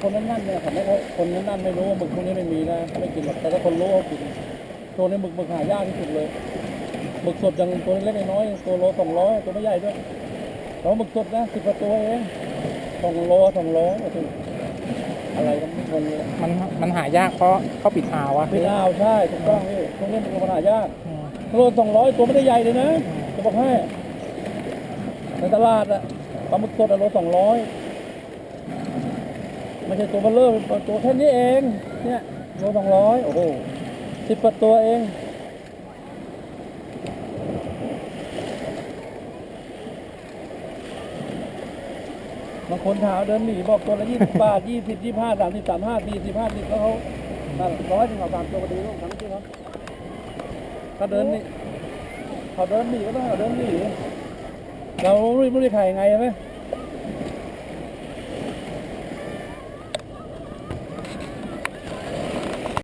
คนนั่นๆเนี่ยเขาไม่เขาคนนั่นๆไม่รู้ว่าหมึกพวกนี้ไม่มีนะไม่กินหรอกแต่ถ้าคนรู้เขากินตัวนี้หมึกหมึกหายากที่สุดเลยหมึกสดอย่างตัวเล็กๆน้อยๆตัวโลสองร้อยตัวไม่ใหญ่ด้วยแต่ว่าหมึกสดนะสิบกว่าตัวเองสองโลสองโลโอ้โหอะไรกันไม่คนเลยมันมันหายากเพราะเขาปิดอ่าวอะไม่น่าเอาใช่ถูกต้องพี่ตรงนี้มันเป็นปัญหายากอืมโลสองร้อยตัวไม่ได้ใหญ่เลยนะจะบอกให้ในตลาดอะปลาหมึกสดอะโลสองร้อย ไม่ใช่ตัวเบลเลอร์ตัวแค่นี้เองเนี่ยโลสองร้อยโอ้โหสิบกว่าตัวเองบางคนถามเดินหนีบอกตัวละยี่สิบบาทยี่สิบยี่ห้าสามสิบสามห้าสี่สิบห้าสิบแล้วเขาร้อยถึงเอาสามตัวก็ดีลูกทั้งที่เขาเขาเดินนี่เขาเดินหนีก็ต้องเขาเดินหนีเราไม่รู้จะขายยังไงใช่ไหม